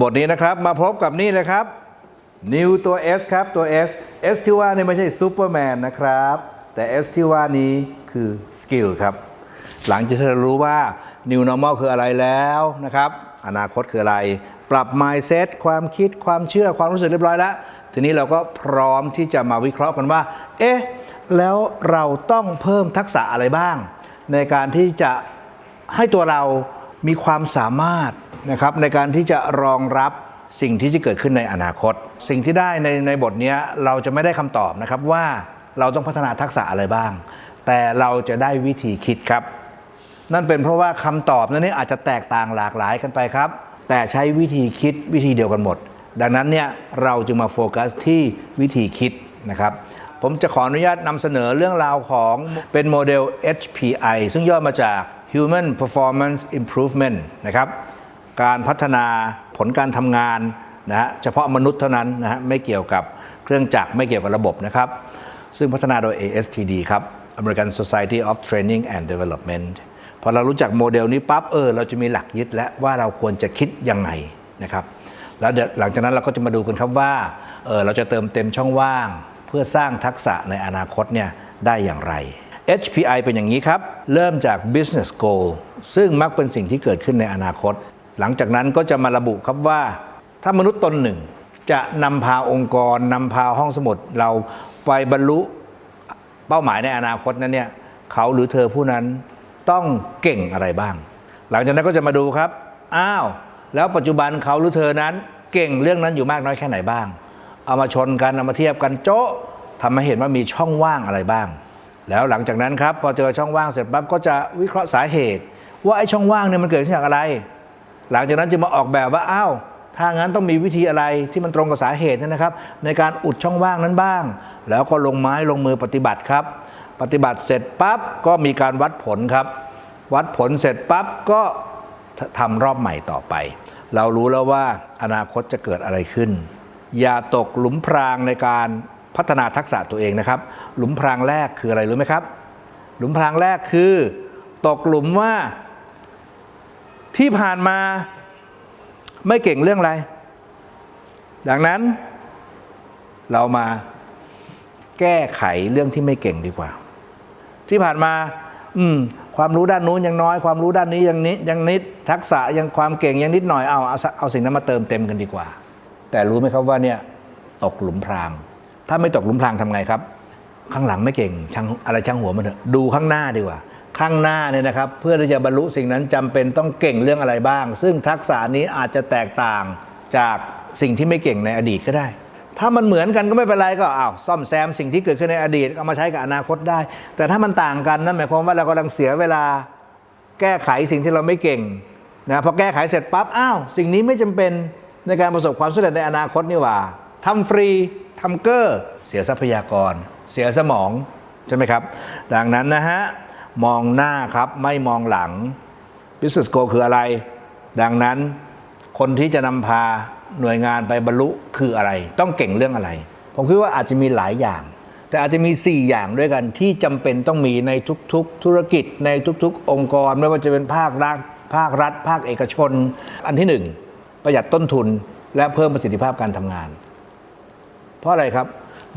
บทนี้นะครับ มาพบกับนี่เลยครับ New ตัว S ครับตัว S S ที่ว่านี่ไม่ใช่ซูเปอร์แมนนะครับ แต่ S ที่ว่านี้คือสกิลครับ หลังจากที่เรารู้ว่า New Normal คืออะไรแล้วนะครับ อนาคตคืออะไร ปรับ mindset ความคิดความเชื่อความรู้สึกเรียบร้อยแล้ว ทีนี้เราก็พร้อมที่จะมาวิเคราะห์กันว่า เอ๊ะ แล้วเราต้องเพิ่มทักษะอะไรบ้าง ในการที่จะให้ตัวเรา มีความสามารถนะครับในการที่จะรองรับสิ่งที่จะเกิดขึ้นในอนาคต สิ่งที่ได้ในในบทนี้เราจะไม่ได้คำตอบนะครับว่าเราต้องพัฒนาทักษะอะไรบ้าง แต่เราจะได้วิธีคิดครับ นั่นเป็นเพราะว่าคำตอบนั้นนี่อาจจะแตกต่างหลากหลายกันไปครับ แต่ใช้วิธีคิดวิธีเดียวกันหมด ดังนั้นเนี่ยเราจึงมาโฟกัสที่วิธีคิดนะครับผมจะขออนุญาตนำเสนอเรื่องราวของเป็นโมเดล HPI ซึ่งย่อมาจาก Human Performance Improvement นะครับการพัฒนาผลการทำงานนะฮะเฉพาะมนุษย์เท่านั้นนะฮะไม่เกี่ยวกับเครื่องจักรไม่เกี่ยวกับระบบนะครับ ซึ่งพัฒนาโดย ASTD ครับ American Society of Training and Development พอเรารู้จักโมเดลนี้ปั๊บเออเราจะมีหลักยึดและว่าเราควรจะคิดยังไงนะครับแล้วเดี๋ยวหลังจากนั้นเราก็จะมาดูกันครับว่าเออเราจะเติมเต็มช่องว่าง เพื่อสร้างทักษะในอนาคตเนี่ยได้อย่างไร HPI เป็นอย่างนี้ครับ เริ่มจาก business goal ซึ่งมักเป็นสิ่งที่เกิดขึ้นในอนาคต หลังจากนั้นก็จะมาระบุครับว่า ถ้ามนุษย์ตนหนึ่ง จะนำพาองค์กรนำพาห้องสมุดเราไปบรรลุเป้าหมายในอนาคตนั้นเนี่ยเขาหรือเธอผู้นั้นต้องเก่งอะไรบ้าง หลังจากนั้นก็จะมาดูครับ อ้าว แล้วปัจจุบันเขาหรือเธอนั้น เก่งเรื่องนั้นอยู่มากน้อยแค่ไหนบ้าง เอามาชนกันเอามาเทียบกันโจ๊ะทำให้เห็นว่ามีช่องว่างอะไรบ้าง แล้วหลังจากนั้นครับพอเจอช่องว่างเสร็จปั๊บก็จะวิเคราะห์สาเหตุ ว่าไอ้ช่องว่างเนี่ยมันเกิดขึ้นจากอะไร หลังจากนั้นจะมาออกแบบว่าอ้าวถ้างั้นต้องมีวิธีอะไรที่มันตรงกับสาเหตุนนะครับ ในการอุดช่องว่างนั้นบ้าง แล้วก็ลงไม้ลงมือปฏิบัติครับ ปฏิบัติเสร็จปั๊บก็มีการวัดผลครับ วัดผลเสร็จปั๊บก็ทำรอบใหม่ต่อไป เรารู้แล้วว่าอนาคตจะเกิดอะไรขึ้น อย่าตกหลุมพรางในการ พัฒนาทักษะตัวเองนะครับ หลุมพรางแรกคืออะไรรู้ไหมครับ หลุมพรางแรกคือตกหลุมว่า ที่ผ่านมาไม่เก่งเรื่องอะไร ดังนั้น เรามาแก้ไขเรื่องที่ไม่เก่งดีกว่า ที่ผ่านมา อืม ความรู้ด้านนู้นยังน้อย ความรู้ด้านนี้ยังนิดยังนิด ทักษะยังความเก่งยังนิดหน่อยเอาเอาเอาสิ่งนั้นมาเติมเต็มกันดีกว่า แต่รู้ไหมครับว่าเนี่ย ตกหลุมพราง ถ้าไม่ตกหลุมพรางทำไงครับ ข้างหลังไม่เก่งช่างอะไรช่างหัวมันเถอะดูข้างหน้าดีกว่า ข้างหน้าเนี่ยนะครับ เพื่อที่จะบรรลุสิ่งนั้นจำเป็นต้องเก่งเรื่องอะไรบ้าง ซึ่งทักษะนี้อาจจะแตกต่างจากสิ่งที่ไม่เก่งในอดีตก็ได้ ถ้ามันเหมือนกันก็ไม่เป็นไรก็อ้าวซ่อมแซมสิ่งที่เกิดขึ้นในอดีตเอามาใช้กับอนาคตได้ แต่ถ้ามันต่างกันนั่นหมายความว่าเรากำลังเสียเวลาแก้ไขสิ่งที่เราไม่เก่งนะพอแก้ไขเสร็จปั๊บอ้าวสิ่งนี้ไม่จำเป็นในการประสบความสำเร็จในอนาคตนี่หว่าทำฟรี ทำเกอร์เสียทรัพยากร เสียสมอง ใช่ไหมครับ ดังนั้นนะฮะ มองหน้าครับไม่มองหลัง business goal คืออะไร ดังนั้นคนที่จะนำพาหน่วยงานไปบรรลุคืออะไร ต้องเก่งเรื่องอะไร ผมคิดว่าอาจจะมีหลายอย่าง แต่อาจจะมี 4 อย่างด้วยกันที่จำเป็นต้องมีในทุกๆ ธุรกิจในทุกๆ องค์กร ไม่ว่าจะเป็นภาครัฐภาครัฐ ภาคเอกชน อันที่ 1 ประหยัดต้นทุนและเพิ่มประสิทธิภาพการทำงาน เพราะอะไรครับ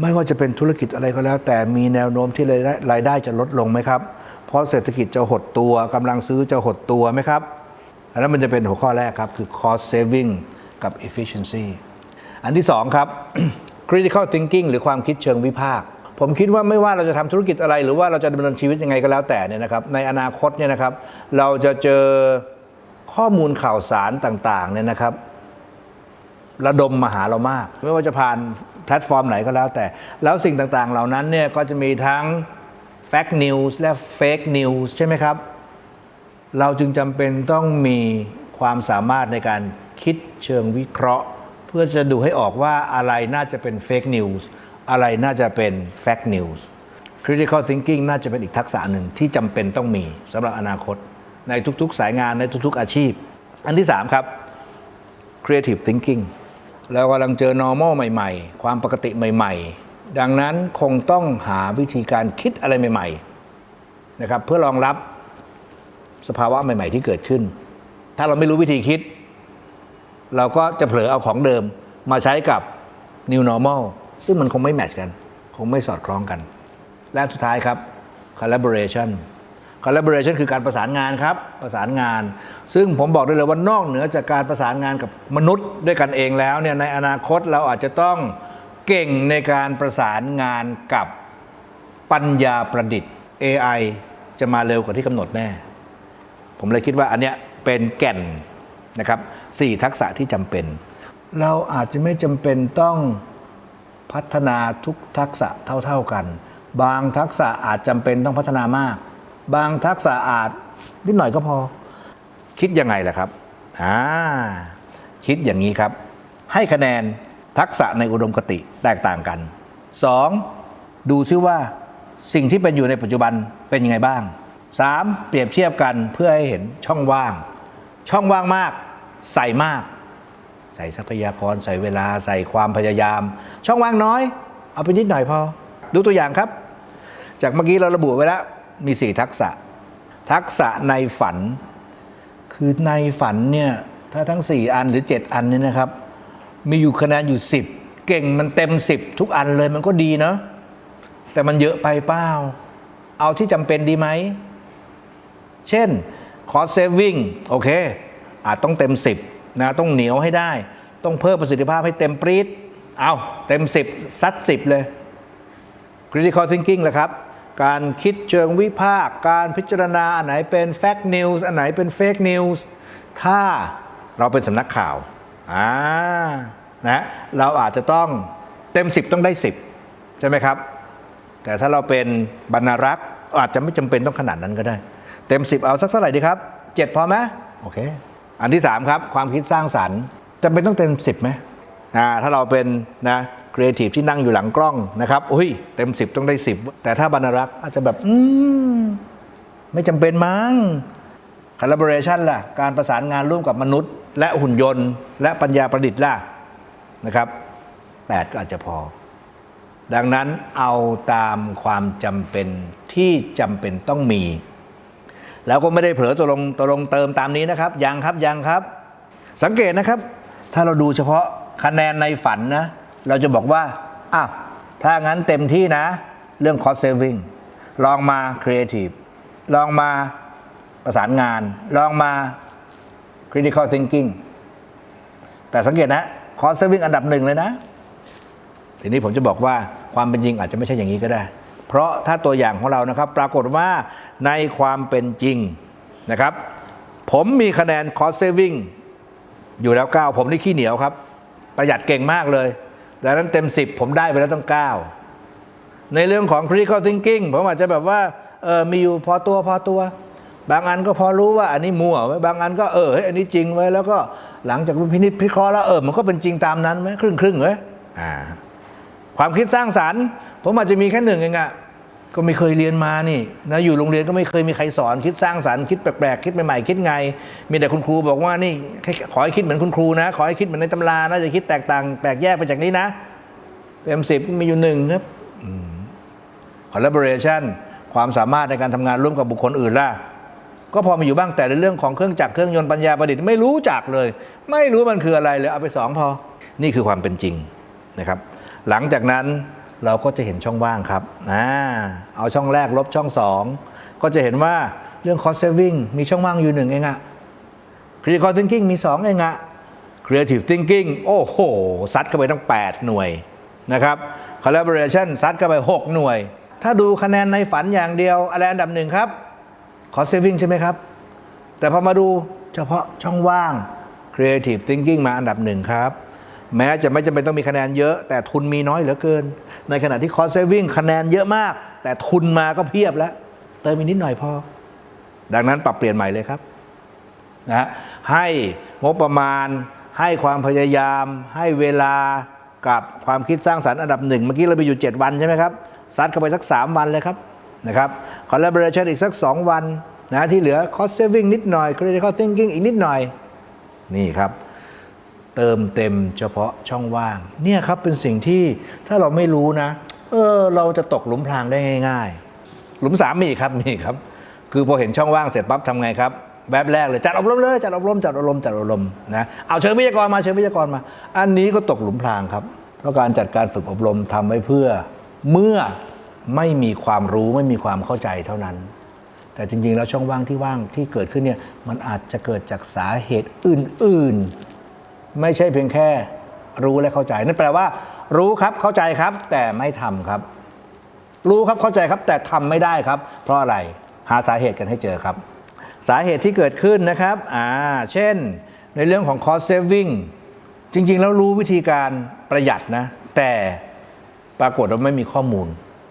ไม่ว่าจะเป็นธุรกิจอะไรก็แล้ว แต่มีแนวโน้มที่รายได้รายได้จะลดลงไหมครับ เพราะเศรษฐกิจจะหดตัวกำลังซื้อจะหดตัวไหมครับอันนั้นมันจะเป็นหัวข้อแรกครับ คือ cost saving กับ efficiency อันที่สองครับ critical thinking หรือความคิดเชิงวิพากษ์ผมคิดว่าไม่ว่าเราจะทำธุรกิจอะไร หรือว่าเราจะดำเนินชีวิตยังไงก็แล้วแต่เนี่ยนะครับ ในอนาคตเนี่ยนะครับ เราจะเจอข้อมูลข่าวสารต่างๆเนี่ยนะครับ ระดมมาหาเรามาก ไม่ว่าจะผ่าน ลตฟอร์มไหนก็แล้วแต่ แล้วสิ่งต่างๆ เหล่านั้นเนี่ยก็จะมีทั้ง Fact News และ Fake News ใช่ไหมครับ เราจึงจำเป็นต้องมีความสามารถในการคิดเชิงวิเคราะห์ เพื่อจะดูให้ออกว่าอะไรน่าจะเป็น Fake News อะไรน่าจะเป็น Fact News Critical Thinking น่าจะเป็นอีกทักษะหนึ่งที่จำเป็นต้องมีสำหรับอนาคต ในทุกๆ สายงานในทุกๆอาชีพ อันที่ 3 ครับ creative thinking เรากำลังเจอ normal ใหม่ ๆ ความปกติใหม่ ๆ ดังนั้นคงต้องหาวิธีการคิดอะไรใหม่ ๆ นะครับ เพื่อรองรับสภาวะใหม่ ๆ ที่เกิดขึ้น ถ้าเราไม่รู้วิธีคิด เราก็จะเผลอเอาของเดิมมาใช้กับ new normal ซึ่งมันคงไม่แมทช์กัน คงไม่สอดคล้องกัน และสุดท้ายครับ collaboration collaboration คือการประสานงานครับประสานงาน ซึ่งผมบอกได้เลยว่านอกเหนือจากการประสานงานกับมนุษย์ด้วยกันเองแล้วเนี่ยในอนาคตเราอาจจะต้องเก่งในการประสานงานกับปัญญาประดิษฐ์ AI จะมาเร็วกว่าที่กำหนดแน่ ผมเลยคิดว่าอันเนี้ยเป็นแก่นนะครับสี่ทักษะที่จำเป็น เราอาจจะไม่จำเป็นต้องพัฒนาทุกทักษะเท่า ๆกัน บางทักษะอาจจำเป็นต้องพัฒนามาก บางทักษะอาจนิดหน่อยก็พอ คิดยังไงล่ะครับอ่าคิดอย่างนี้ครับ ให้คะแนนทักษะในอุดมคติแตกต่างกัน 2. ดูซิว่าสิ่งที่เป็นอยู่ในปัจจุบันเป็นยังไงบ้าง 3. เปรียบเทียบกันเพื่อให้เห็นช่องว่าง ช่องว่างมาก ใส่มาก ใส่ทรัพยากรใส่เวลาใส่ความพยายาม ช่องว่างน้อย เอาไปนิดหน่อยพอ ดูตัวอย่างครับ จากเมื่อกี้เราระบุไว้แล้ว มี4ทักษะ ทักษะในฝัน คือในฝันเนี่ยถ้าทั้ง4อันหรือ7อันนี่นะครับ มีอยู่คะแนนอยู่10เก่งมันเต็ม10ทุกอันเลยมันก็ดีเนาะแต่มันเยอะไปเปล่า เอาที่จำเป็นดีไหม เช่น cost saving โอเค อาจต้องเต็ม10นะต้องเหนียวให้ได้ ต้องเพิ่มประสิทธิภาพให้เต็มปรีดเอาเต็ม10ซัด10เลย critical thinking แหละครับ การคิดเชิงวิพากษ์การพิจารณาอันไหนเป็น fact news อันไหนเป็น fake news ถ้าเราเป็นสำนักข่าวอ่านะเราอาจจะต้องเต็ม 10 ต้องได้ 10 ใช่ไหมครับ แต่ถ้าเราเป็นบรรณารักษ์อาจจะไม่จำเป็นต้องขนาดนั้นก็ได้ เต็ม 10 เอาสักเท่าไหร่ดีครับ 7 พอไหมโอเค อันที่ 3 ครับ ความคิดสร้างสรรค์จำเป็นต้องเต็ม 10ไหมอ่าถ้าเราเป็นนะ ครีเอทีฟที่นั่งอยู่หลังกล้องนะครับอุ้ยเต็ม 10 ต้องได้ 10 แต่ถ้าบรรณารักษ์อาจจะแบบอืมไม่จำเป็นมั้ง collaboration ล่ะ การประสานงานร่วมกับมนุษย์ และหุ่นยนต์ และปัญญาประดิษฐ์ล่ะนะครับ8ก็อาจจะพอ ดังนั้นเอาตามความจำเป็นที่จำเป็นต้องมี แล้วก็ไม่ได้เผลอตกลงตกลงเติมตามนี้นะครับ ยังครับยังครับ สังเกตนะครับ ถ้าเราดูเฉพาะคะแนนในฝันนะ เราจะบอกว่าอ้าวถ้างั้นเต็มที่นะ เรื่อง cost saving ลองมา creative ลองมาประสานงาน ลองมา critical thinking แต่สังเกตนะ cost saving อันดับหนึ่งเลยนะ ทีนี้ผมจะบอกว่าความเป็นจริงอาจจะไม่ใช่อย่างนี้ก็ได้ เพราะถ้าตัวอย่างของเรานะครับ ปรากฏว่าในความเป็นจริงนะครับ ผมมีคะแนน cost saving อยู่แล้ว 9 ผมนี่ขี้เหนียวครับ ประหยัดเก่งมากเลย ดังนั้นเต็ม 10 ผมได้ไปแล้วต้อง 9 ในเรื่องของ critical thinking ผมอาจจะแบบว่าเออมีอยู่พอตัวพอตัว บางอันก็พอรู้ว่าอันนี้มั่วไว้บางอันก็เออเฮ้ยอันนี้จริงไว้แล้วก็หลังจากพินิจพิเคราะห์แล้วเออมันก็เป็นจริงตามนั้นไหมครึ่งครึ่งไว้ยอ่าความคิดสร้างสารรค์ ผมอาจจะมีแค่หนึ่งเองอะ ก็ไม่เคยเรียนมานี่นะอยู่โรงเรียนก็ไม่เคยมีใครสอนคิดสร้างสารรค์คิดแปลกๆคิดใหม่ๆคิดไง มีแต่คุณครูบอกว่านี่ขอให้คิดเหมือนคุณครูนะ ขอให้คิดเหมือนในตำรานะจะคิดแตกต่างแตกแยกไปจากนี้นะเต็มสิบมีอยู่หนึ่งครับ collaboration ความสามารถในการทำงานร่วมกับบุคคลอื่นล่ะ ก็พอมีอยู่บ้างแต่ในเรื่องของเครื่องจักรเครื่องยนต์ปัญญาประดิษฐ์ไม่รู้จักเลย ไม่รู้มันคืออะไรเลยเอาไปสองพอ นี่คือความเป็นจริงนะครับ หลังจากนั้น เราก็จะเห็นช่องว่างครับอ่าเอาช่องแรกลบช่องสองก็จะเห็นว่าเรื่อง cost saving มีช่องว่างอยู่หนึ่งเองอะ critical thinking มีสองเองอะ creative thinking โอ้โห ซัดเข้าไปตั้ง 8 หน่วยนะครับ collaboration ซัดเข้าไป 6 หน่วย ถ้าดูคะแนนในฝันอย่างเดียว อะไรอันดับหนึ่งครับ cost saving ใช่ไหมครับ แต่พอมาดูเฉพาะช่องว่าง creative thinking มาอันดับหนึ่งครับ แม้จะไม่จำเป็นต้องมีคะแนนเยอะ แต่ทุนมีน้อยเหลือเกิน ในขณะที่ cost saving คะแนนเยอะมาก แต่ทุนมาก็เพียบแล้ว เติมอีกนิดหน่อยพอ ดังนั้นปรับเปลี่ยนใหม่เลยครับนะให้งบประมาณ ให้ความพยายาม ให้เวลากับความคิดสร้างสรรค์อันดับหนึ่งเมื่อกี้เราไปอยู่ 7 วันใช่ไหมครับซัดเข้าไปสัก 3 วันเลยครับนะครับ collaboration อีกสัก 2 วันนะที่เหลือ cost saving นิดหน่อย critical thinking อีกนิดหน่อย นี่ครับ เติมเต็มเฉพาะช่องว่าง เนี่ยครับเป็นสิ่งที่ถ้าเราไม่รู้นะ เออเราจะตกหลุมพรางได้ง่าย ๆ หลุมสามมีครับมีครับ คือพอเห็นช่องว่างเสร็จปั๊บทำไงครับแบบแรกเลยจัดอบรมเลยจัดอบรมจัดอบรมจัดอบรมนะเอาเชิญวิทยากรมาเชิญวิทยากรมา อันนี้ก็ตกหลุมพรางครับ เพราะการจัดการฝึกอบรมทำไว้เพื่อเมื่อไม่มีความรู้ไม่มีความเข้าใจเท่านั้น แต่จริงๆแล้วช่องว่างที่ว่างที่เกิดขึ้นเนี่ยมันอาจจะเกิดจากสาเหตุอื่นๆ ไม่ใช่เพียงแค่รู้และเข้าใจ นั่นแปลว่า รู้ครับเข้าใจครับ แต่ไม่ทำครับ รู้ครับเข้าใจครับ แต่ทำไม่ได้ครับ เพราะอะไรหาสาเหตุกันให้เจอครับ สาเหตุที่เกิดขึ้นนะครับอ่าเช่น ในเรื่องของ cost saving จริง ๆ แล้วรู้วิธีการประหยัดนะ แต่ปรากฏว่าไม่มีข้อมูล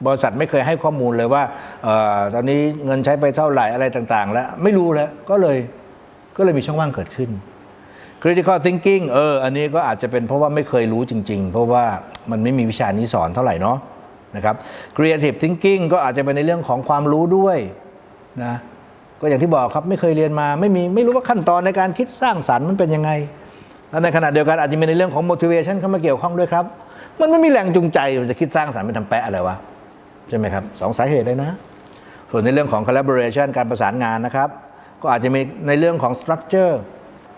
บริษัทไม่เคยให้ข้อมูลเลยว่าเออตอนนี้เงินใช้ไปเท่าไหร่อะไรต่าง ๆ แล้วไม่รู้แล้วก็เลยก็เลยมีช่องว่างเกิดขึ้น critical thinking เออ อันนี้ก็อาจจะเป็นเพราะว่าไม่เคยรู้จริง ๆ เพราะว่ามันไม่มีวิชานี้สอนเท่าไหร่เนาะนะครับ creative thinking ก็อาจจะเป็นในเรื่องของความรู้ด้วยนะก็อย่างที่บอกครับไม่เคยเรียนมาไม่มีไม่รู้ว่าขั้นตอนในการคิดสร้างสรรค์มันเป็นยังไงแล้วในขณะเดียวกันอาจจะมีในเรื่องของ motivation เข้ามาเกี่ยวข้องด้วยครับ มันไม่มีแรงจูงใจมันจะคิดสร้างสรรค์เป็นทำแปะอะไรวะใช่ไหมครับสองสาเหตุเลยนะ ส่วนในเรื่องของ collaboration การประสานงานนะครับ ก็อาจจะมีในเรื่องของ structure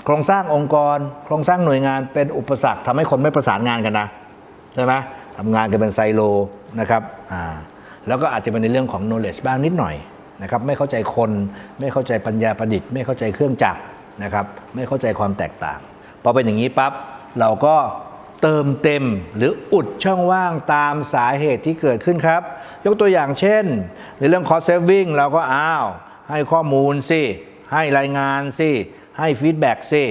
โครงสร้างองค์กร โครงสร้างหน่วยงานเป็นอุปสรรคทำให้คนไม่ประสานงานกันนะใช่ไหมทำงานกันเป็นไซโลนะครับอ่าแล้วก็อาจจะเป็นในเรื่องของ knowledge บ้างนิดหน่อยนะครับไม่เข้าใจคนไม่เข้าใจปัญญาประดิษฐ์ ไม่เข้าใจเครื่องจักรนะครับไม่เข้าใจความแตกต่างพอเป็นอย่างนี้ปั๊บเราก็เติมเต็มหรืออุดช่องว่างตามสาเหตุที่เกิดขึ้นครับ ยกตัวอย่างเช่น ในเรื่อง cost saving เราก็อ้าว ให้ข้อมูลสิ ให้รายงานสิ ให้ฟีดแบ็กสิ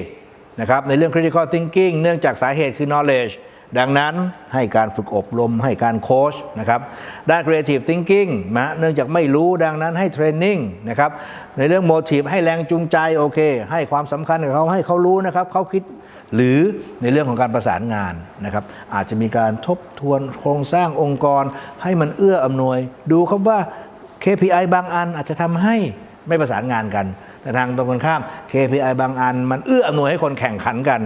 นะครับในเรื่อง critical thinking เนื่องจากสาเหตุคือ knowledge ดังนั้นให้การฝึกอบรมให้การโค้ชนะครับด้าน creative thinking นะเนื่องจากไม่รู้ดังนั้นให้เทรนนิ่งนะครับในเรื่อง motive ให้แรงจูงใจโอเค ให้ความสำคัญกับเขาให้เขารู้นะครับเขาคิดหรือในเรื่องของการประสานงานนะครับ อาจจะมีการทบทวนโครงสร้างองค์กร ให้มันเอื้ออำนวย ดูครับว่า KPI บางอันอาจจะทำให้ไม่ประสานงานกัน แต่ทางตรงกันข้าม KPI บางอัน มันเอื้ออำนวยให้คนแข่งขันกัน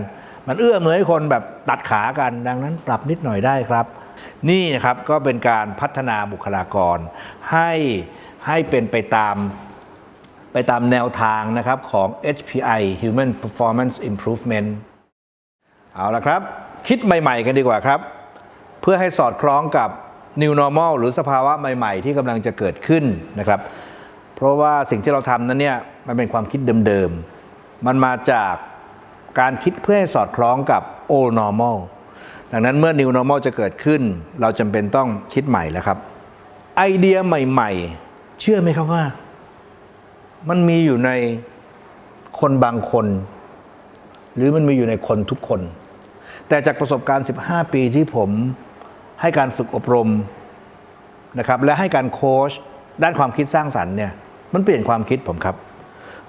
มันเอื้ออำนวยให้คนแบบตัดขากัน ดังนั้นปรับนิดหน่อยได้ครับ นี่นะครับก็เป็นการพัฒนาบุคลากร ให้ให้เป็นไปตามไปตามแนวทางนะครับของ HPI Human Performance Improvement เอาละครับ คิดใหม่ ๆ กันดีกว่าครับ เพื่อให้สอดคล้องกับ New Normal หรือสภาวะใหม่ ๆ ที่กำลังจะเกิดขึ้นนะครับ เพราะว่าสิ่งที่เราทำนั้นเนี่ยมันเป็นความคิดเดิมๆ มันมาจากการคิดเพื่อให้สอดคล้องกับ Old Normal ดังนั้นเมื่อ New Normal จะเกิดขึ้น เราจำเป็นต้องคิดใหม่แล้วครับ ไอเดียใหม่ ๆ เชื่อไหมครับว่า มันมีอยู่ในคนบางคน หรือมันมีอยู่ในคนทุกคน แต่จากประสบการณ์ 15 ปีที่ผมให้การฝึกอบรมนะครับและให้การโค้ชด้านความคิดสร้างสรรค์เนี่ย มันเปลี่ยนความคิดผมครับ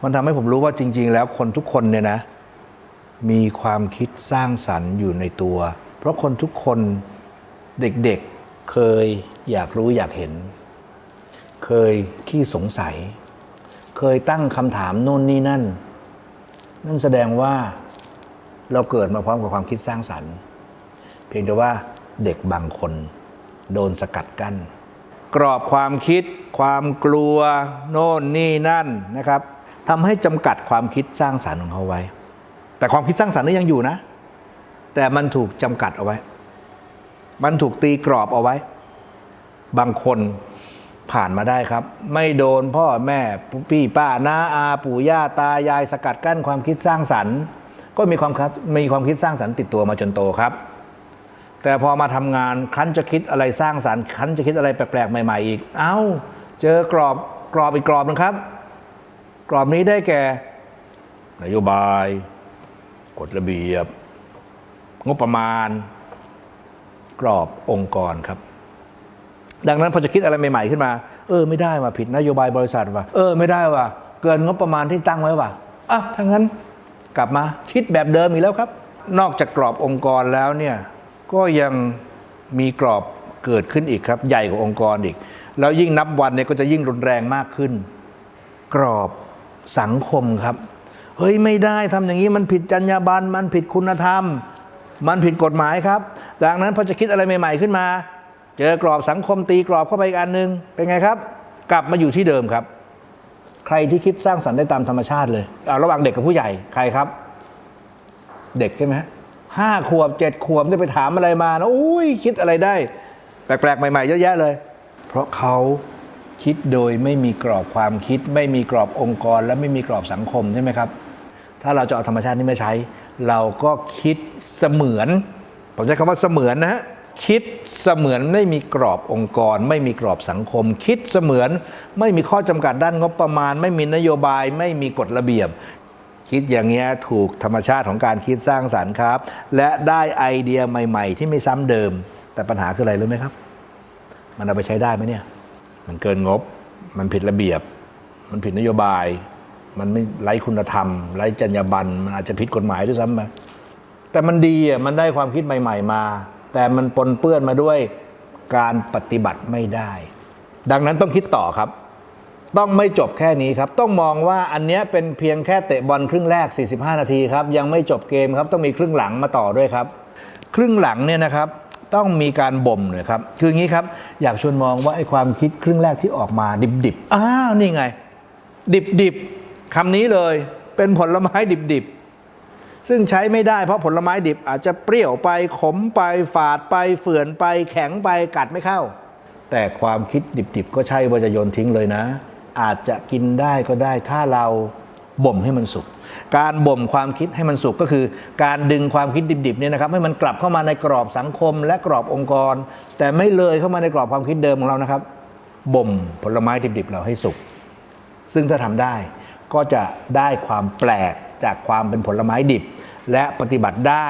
มันทำให้ผมรู้ว่าจริง ๆ แล้วคนทุกคนเนี่ยนะ มีความคิดสร้างสรรค์อยู่ในตัว เพราะคนทุกคนเด็กๆเคยอยากรู้อยากเห็น เคยขี้สงสัย เคยตั้งคำถามโน่นนี่นั่น นั่นแสดงว่าเราเกิดมาพร้อมกับความคิดสร้างสรรค์ เพียงแต่ว่าเด็กบางคน โดนสกัดกั้น กรอบความคิด ความกลัว โน่นนี่นั่นนะครับทำให้จำกัดความคิดสร้างสรรค์ของเขาไว้ แต่ความคิดสร้างสรรค์นั้ยังอยู่นะ แต่มันถูกจำกัดเอาไว้ มันถูกตีกรอบเอาไว้ บางคนผ่านมาได้ครับ ไม่โดนพ่อแม่พี่ป้าน้าอาปู่ย่าตายายสกัดกั้นความคิดสร้างสรรค์ ก็มีความคัดมีความคิดสร้างสรรค์ติดตัวมาจนโตครับ แต่พอมาทำงานคันจะคิดอะไรสร้างสรรค์คันจะคิดอะไรแปลกๆใหม่ ๆ อีก เอ้า เจอกรอบกรอบอีกกรอบหนึงครับ กรอบนี้ได้แก่ นโยบาย กฎระเบียบ งบประมาณ กรอบองค์กรครับ ดังนั้นพอจะคิดอะไรใหม่ ๆ ขึ้นมา เออ ไม่ได้ว่ะผิดนโยบายบริษัทว่ะเออไม่ได้ว่ะเกินงบประมาณที่ตั้งไว้ว่ะอะถ้างั้นกลับมาคิดแบบเดิมอีกแล้วครับ นอกจากกรอบองค์กรแล้วเนี่ย ก็ยังมีกรอบเกิดขึ้นอีกครับ ใหญ่กว่าองค์กรอีก แล้วยิ่งนับวันเนี่ยก็จะยิ่งรุนแรงมากขึ้น กรอบสังคมครับ เฮ้ยไม่ได้ทำอย่างนี้มันผิดจรรยาบรรณมันผิดคุณธรรม มันผิดกฎหมายครับ ดังนั้นพอจะคิดอะไรใหม่ ๆขึ้นมา เจอกรอบสังคมตีกรอบเข้าไปอีกอันหนึ่งเป็นไงครับ กลับมาอยู่ที่เดิมครับ ใครที่คิดสร้างสรรค์ได้ตามธรรมชาติเลยเระหว่างเด็กกับผู้ใหญ่ใครครับ เด็กใช่ไหมฮะ ห้าขวบเจ็ดขวบได้ไปถามอะไรมานะอุ้ยคิดอะไรได้ แปลกๆ ใหม่ ๆ เยอะแยะเลย เพราะเขาคิดโดยไม่มีกรอบความคิด ไม่มีกรอบองค์กร และไม่มีกรอบสังคมใช่ไหมครับ ถ้าเราจะเอาธรรมชาตินี้มาใช้ เราก็คิดเสมือน ผมใช้คำว่าเสมือนนะฮะคิดเสมือนไม่มีกรอบองค์กร ไม่มีกรอบสังคม คิดเสมือนไม่มีข้อจำกัดด้านงบประมาณ ไม่มีนโยบาย ไม่มีกฎระเบียบ คิดอย่างเงี้ยถูกธรรมชาติของการคิดสร้างสรรค์ครับ และได้ไอเดียใหม่ ๆ ที่ไม่ซ้ำเดิม แต่ปัญหาคืออะไรรู้ไหมครับ มันเอาไปใช้ได้ไหมเนี่ย มันเกินงบ มันผิดระเบียบ มันผิดนโยบาย มันไม่ไร้คุณธรรมไร้จรรยาบรรณมันอาจจะผิดกฎหมายด้วยซ้ำไปแต่มันดีอะมันได้ความคิดใหม่ ๆ มา แต่มันปนเปื้อนมาด้วยการปฏิบัติไม่ได้ ดังนั้นต้องคิดต่อครับ ต้องไม่จบแค่นี้ครับ ต้องมองว่าอันนี้เป็นเพียงแค่เตะบอลครึ่งแรก 45 นาทีครับ ยังไม่จบเกมครับ ต้องมีครึ่งหลังมาต่อด้วยครับ ครึ่งหลังเนี่ยนะครับต้องมีการบ่มหน่อยครับ คืออย่างนี้ครับ อยากชวนมองว่าไอ้ความคิดครึ่งแรกที่ออกมาดิบๆอ้าวนี่ไง ดิบๆคำนี้เลย เป็นผลไม้ดิบๆ ซึ่งใช้ไม่ได้เพราะผลไม้ดิบอาจจะเปรี้ยวไปขมไปฝาดไปเฝื่อนไปแข็งไปกัดไม่เข้า แต่ความคิดดิบๆ ก็ใช่ว่าจะโยนทิ้งเลยนะ อาจจะกินได้ก็ได้ ถ้าเราบ่มให้มันสุก การบ่มความคิดให้มันสุกก็คือ การดึงความคิดดิบๆเนี่ยนะครับให้มันกลับเข้ามาในกรอบสังคม และกรอบองค์กร แต่ไม่เลยเข้ามาในกรอบความคิดเดิมของเรานะครับบ่มผลไม้ดิบๆเราให้สุก ซึ่งถ้าทำได้ก็จะได้ความแปลกจากความเป็นผลไม้ดิบ และปฏิบัติได้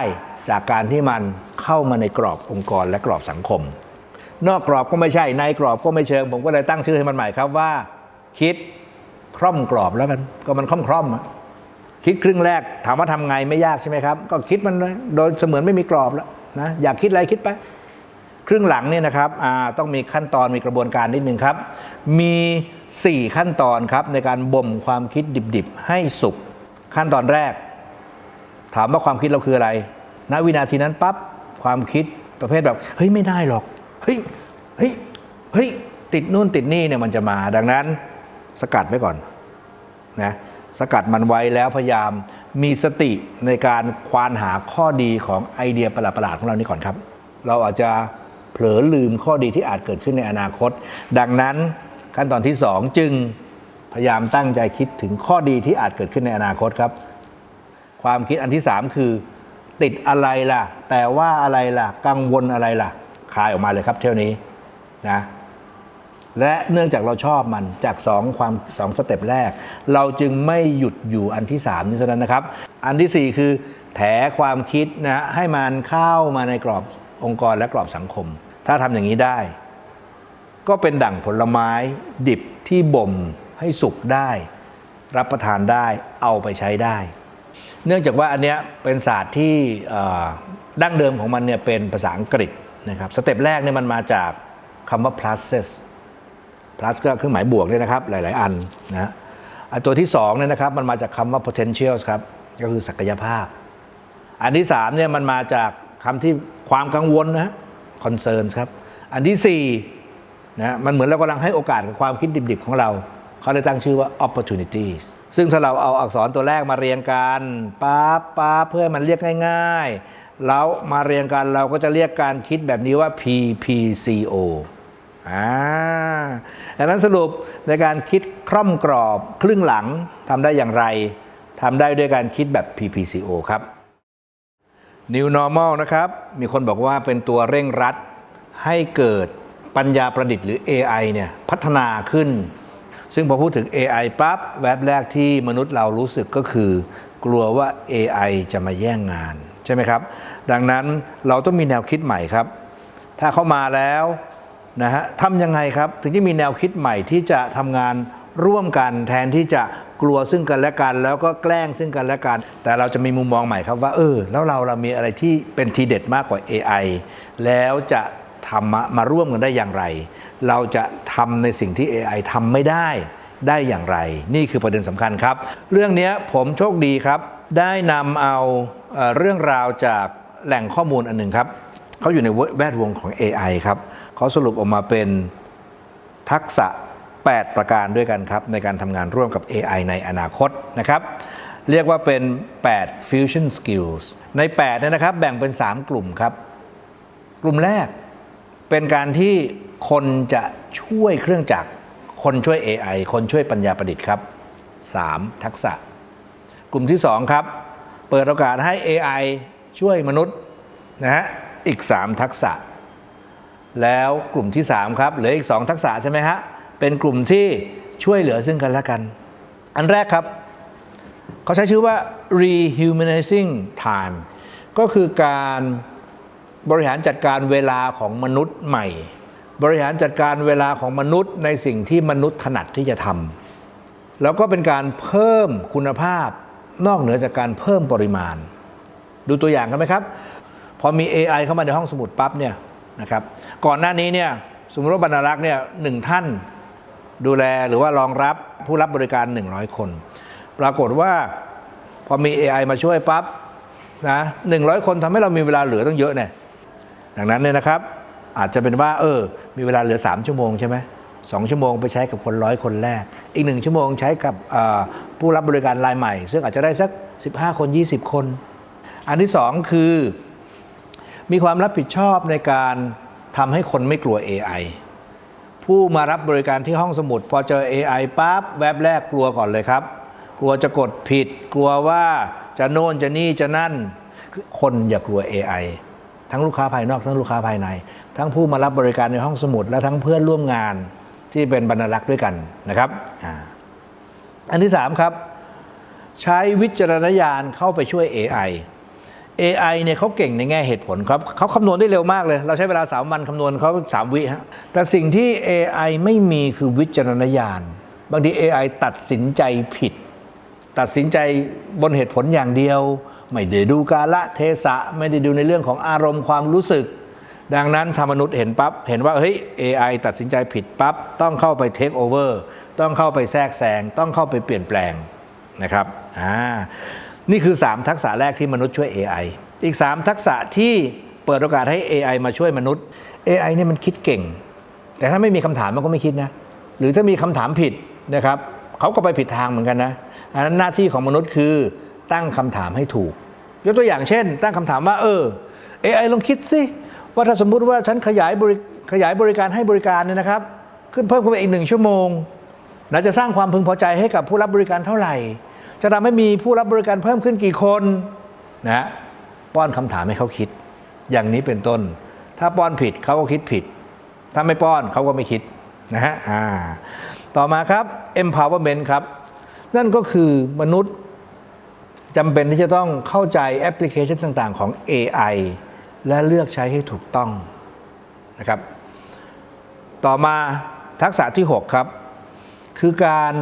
จากการที่มันเข้ามาในกรอบองค์กรและกรอบสังคม นอกกรอบก็ไม่ใช่ในกรอบก็ไม่เชิง ผมก็เลยตั้งชื่อให้มันใหม่ครับว่า คิดคร่อมกรอบแล้วกัน ก็มันคล่อมคร่อมๆอะคิดครึ่งแรก ถามว่าทำไงไม่ยากใช่ไหมครับ ก็คิดมันเลยโดยเสมือนไม่มีกรอบแล้วนะอยากคิดอะไรคิดไป ครึ่งหลังเนี่ยนะครับต้องมีขั้นตอนมีกระบวนการนิดนึงครับ มี 4 ขั้นตอนครับในการบ่มความคิดดิบๆ ให้สุกขั้นตอนแรก ถามว่าความคิดเราคืออะไรณวินาทีนั้นปั๊บความคิดประเภทแบบเฮ้ยไม่ได้หรอกเฮ้ยเฮ้ยเฮ้ยติดนู่นติดนี่เนี่ยมันจะมาดังนั้น สกัดไว้ก่อนนะสกัดมันไว้แล้วพยายามมีสติในการควานหาข้อดีของไอเดียประหลาดๆของเรานี่ก่อนครับ เราอาจจะเผลอลืมข้อดีที่อาจเกิดขึ้นในอนาคต ดังนั้นขั้นตอนที่ 2 จึงพยายามตั้งใจคิดถึงข้อดีที่อาจเกิดขึ้นในอนาคตครับ ความคิดอันที่ 3 คือ ติดอะไรล่ะ แต่ว่าอะไรล่ะ กังวลอะไรล่ะคายออกมาเลยครับเที่ยวนี้นะ และเนื่องจากเราชอบมันจากสองความสองสเต็ปแรก เราจึงไม่หยุดอยู่อันที่ 3 นี้เท่านั้นนะครับ อันทีสี่ 4 คือแถความคิดนะให้มันเข้ามาในกรอบองค์กรและกรอบสังคม ถ้าทำอย่างนี้ได้ ก็เป็นดั่งผลไม้ดิบที่บ่มให้สุกได้ รับประทานได้เอาไปใช้ได้ เนื่องจากว่าอันเนี้ยเป็นศาสตร์ที่ดั้งเดิมของมันเนี่ยเป็นภาษาอังกฤษนะครับสเต็ปแรกเนี่ยมันมาจากคำว่า pluses plus ก็เครื่องหมายบวกเนี่ยนะครับ หลาย ๆ อันนะฮะตัวที่2เนี่ยนะครับ มันมาจากคำว่า potentials ครับ ก็คือศักยภาพ อันที่3เนี่ยมันมาจากคำที่ความกังวลนะ concerns ครับ อันที่4นะมันเหมือนเรากำลังให้โอกาสกับความคิดดิบ ๆ ของเรา เขาเลยตั้งชื่อว่า opportunities ซึ่งถ้าเราเอาอักษรตัวแรกมาเรียงกันปั๊บปั๊บเพื่อให้มันเรียกง่าย ๆ แล้วมาเรียงกันเราก็จะเรียกการคิดแบบนี้ว่า PPCO อ่าดังนั้นสรุปในการคิดคร่อมกรอบครึ่งหลังทำได้อย่างไรทำได้ด้วยการคิดแบบ PPCO ครับ New Normal นะครับ มีคนบอกว่าเป็นตัวเร่งรัด ให้เกิดปัญญาประดิษฐ์หรือ AI เนี่ยพัฒนาขึ้น ซึ่งพอพูดถึง AI ปั๊บแวบแรกที่มนุษย์เรารู้สึกก็คือ กลัวว่า AI จะมาแย่งงาน ใช่ไหมครับ ดังนั้นเราต้องมีแนวคิดใหม่ครับ ถ้าเข้ามาแล้ว นะฮะทำยังไงครับ ถึงจะมีแนวคิดใหม่ที่จะทำงานร่วมกันแทนที่จะกลัวซึ่งกันและกัน แล้วก็แกล้งซึ่งกันและกัน แต่เราจะมีมุมมองใหม่ครับว่าเออแล้วเราเรามีอะไรที่เป็นทีเด็ดมากกว่า AI แล้วจะทำมามาร่วมกันได้อย่างไร เราจะทำในสิ่งที่ AI ทำไม่ได้ได้อย่างไร นี่คือประเด็นสำคัญครับ เรื่องนี้ผมโชคดีครับ ได้นำเอาเออเรื่องราวจากแหล่งข้อมูลอันหนึ่งครับเขาอยู่ในแวดวงของ AI ครับ เขาสรุปออกมาเป็นทักษะ 8 ประการด้วยกันครับ ในการทำงานร่วมกับ AI ในอนาคตนะครับ เรียกว่าเป็น 8 fusion skills ใน8เนี่ยนะครับ แบ่งเป็น 3 กลุ่มครับ กลุ่มแรกเป็นการที่คนจะช่วยเครื่องจักร คนช่วย AI คนช่วยปัญญาประดิษฐ์ครับ 3 ทักษะ กลุ่มที่ 2 ครับ เปิดโอกาสให้ AI ช่วยมนุษย์นะฮะอีก 3 ทักษะ แล้วกลุ่มที่ 3 ครับเหลืออีก 2 ทักษะใช่ไหมฮะ เป็นกลุ่มที่ช่วยเหลือซึ่งกันและกัน อันแรกครับ เขาใช้ชื่อว่า rehumanizing time ก็คือการบริหารจัดการเวลาของมนุษย์ใหม่ บริหารจัดการเวลาของมนุษย์ในสิ่งที่มนุษย์ถนัดที่จะทำแล้วก็เป็นการเพิ่มคุณภาพนอกเหนือจากการเพิ่มปริมาณ ดูตัวอย่างกันไหมครับ พอมี AI เข้ามาในห้องสมุดปั๊บเนี่ย นะครับ ก่อนหน้านี้เนี่ยสมมติว่าบรรณารักษ์เนี่ยหนึ่งท่านดูแลหรือว่ารองรับผู้รับบริการ 100 คน ปรากฏว่าพอมี AI มาช่วยปั๊บนะหนึ่งคนทำให้เรามีเวลาเหลือต้องเยอะเนี่ยดังนั้นเนี่ยนะครับ อาจจะเป็นว่า เออ มีเวลาเหลือ 3 ชั่วโมงใช่ไหมสองชั่วโมงไปใช้กับคนร้อยคนแรก อีกหนึ่งชั่วโมงใช้กับผู้รับบริการรายใหม่ ซึ่งอาจจะได้สัก 15 คน 20 คน อันที่สองคือ มีความรับผิดชอบในการทำให้คนไม่กลัว AI ผู้มารับบริการที่ห้องสมุด พอเจอ AI ปั๊บแวบแรกกลัวก่อนเลยครับ กลัวจะกดผิด กลัวว่าจะโน่นจะนี่จะนั่น คนอย่ากลัว AI ทั้งลูกค้าภายนอกทั้งลูกค้าภายใน ทั้งผู้มารับบริการในห้องสมุด และทั้งเพื่อนร่วมงานที่เป็นบรรณารักษ์ด้วยกันนะครับออันที่สามครับ ใช้วิจารณญาณเข้าไปช่วย AI AI เนี่ยเขาเก่งในแง่เหตุผลครับเขาคำนวณได้เร็วมากเลย เราใช้เวลา 3 วันคำนวณเขา3 วิฮะแต่สิ่งที่ AI ไม่มีคือวิจารณญาณ บางที AI ตัดสินใจผิด ตัดสินใจบนเหตุผลอย่างเดียว ไม่ได้ดูกาละเทศะ ไม่ได้ดูในเรื่องของอารมณ์ความรู้สึก ดังนั้นธรรมนุษย์เห็นปั๊บเห็นว่าเฮ้ย AI ตัดสินใจผิดปั๊บต้องเข้าไปเทคโอเวอร์ต้องเข้าไปแทรกแซงต้องเข้าไปเปลี่ยนแปลงนะครับอ่า นี่คือ 3 ทักษะแรกที่มนุษย์ช่วย AI อีก 3 ทักษะที่เปิดโอกาสให้ AI มาช่วยมนุษย์ AI เนี่ยมันคิดเก่ง แต่ถ้าไม่มีคำถามมันก็ไม่คิดนะ หรือถ้ามีคำถามผิดนะครับเขาก็ไปผิดทางเหมือนกันนะอันนั้นหน้าที่ของมนุษย์คือตั้งคำถามให้ถูก ยกตัวอย่างเช่น ตั้งคำถามว่าเออ AI ลองคิดสิว่าถ้าสมมุติว่าฉันขยายบริขยายบริการให้บริการเนี่ยนะครับ ขึ้นเพิ่มขึ้นไปอีกหนึ่งชั่วโมงน่าจะสร้างความพึงพอใจให้กับผู้รับบริการเท่าไหร่ จะทำให้มีผู้รับบริการเพิ่มขึ้นกี่คนนะป้อนคำถามให้เขาคิด อย่างนี้เป็นต้น ถ้าป้อนผิดเขาก็คิดผิด ถ้าไม่ป้อนเขาก็ไม่คิดนะฮะอ่าต่อมาครับ empowerment ครับ นั่นก็คือมนุษย์จำเป็นที่จะต้องเข้าใจแอปพลิเคชันต่าง ๆ ของ AI และเลือกใช้ให้ถูกต้องนะครับ ต่อมาทักษะที่ 6 ครับ คือการ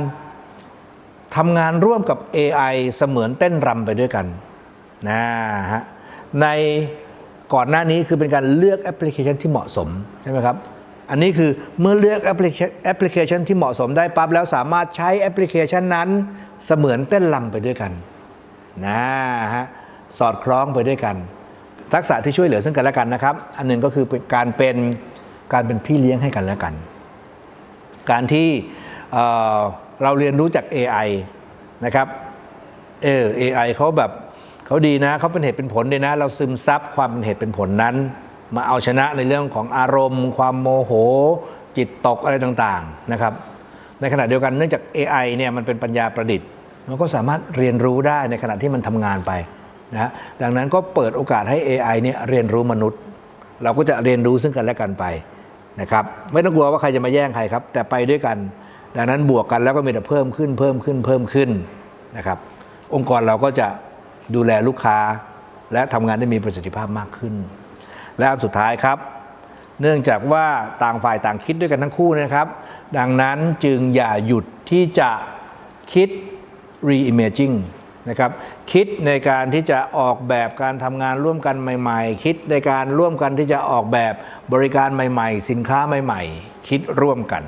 ทำงานร่วมกับ AI เสมือนเต้นรำไปด้วยกันนะฮะในก่อนหน้านี้คือเป็นการเลือกแอปพลิเคชันที่เหมาะสมใช่ไหมครับ อันนี้คือเมื่อเลือกแอปพลิเคชันแอปพลิเคชันที่เหมาะสมได้ปั๊บแล้วสามารถใช้แอปพลิเคชันนั้น เสมือนเต้นรำไปด้วยกันนะฮะสอดคล้องไปด้วยกัน ทักษะที่ช่วยเหลือซึ่งกันและกันนะครับ อันหนึ่งก็คือการเป็นการเป็นพี่เลี้ยงให้กันและกัน การที่ เราเรียนรู้จาก AI นะครับ เออ AI เขาแบบเขาดีนะเขาเป็นเหตุเป็นผลเลยนะ เราซึมซับความเป็นเหตุเป็นผลนั้น มาเอาชนะในเรื่องของอารมณ์ ความโมโห จิตตกอะไรต่างๆนะครับ ในขณะเดียวกันเนื่องจาก AI เนี่ยมันเป็นปัญญาประดิษฐ์ มันก็สามารถเรียนรู้ได้ในขณะที่มันทำงานไปนะดังนั้นก็เปิดโอกาสให้ AI เนี่ยเรียนรู้มนุษย์ เราก็จะเรียนรู้ซึ่งกันและกันไปนะครับ ไม่ต้องกลัวว่าใครจะมาแย่งใครครับ แต่ไปด้วยกัน ดังนั้นบวกกันแล้วก็มีแต่เพิ่มขึ้นเพิ่มขึ้นเพิ่มขึ้นนะครับ องค์กรเราก็จะดูแลลูกค้า และทำงานได้มีประสิทธิภาพมากขึ้น และอันสุดท้ายครับ เนื่องจากว่าต่างฝ่ายต่างคิดด้วยกันทั้งคู่นะครับ ดังนั้นจึงอย่าหยุดที่จะคิด reimaging นะครับคิดในการที่จะออกแบบการทำงานร่วมกันใหม่ ๆ คิดในการร่วมกันที่จะออกแบบบริการใหม่ ๆ สินค้าใหม่ ๆ คิดร่วมกัน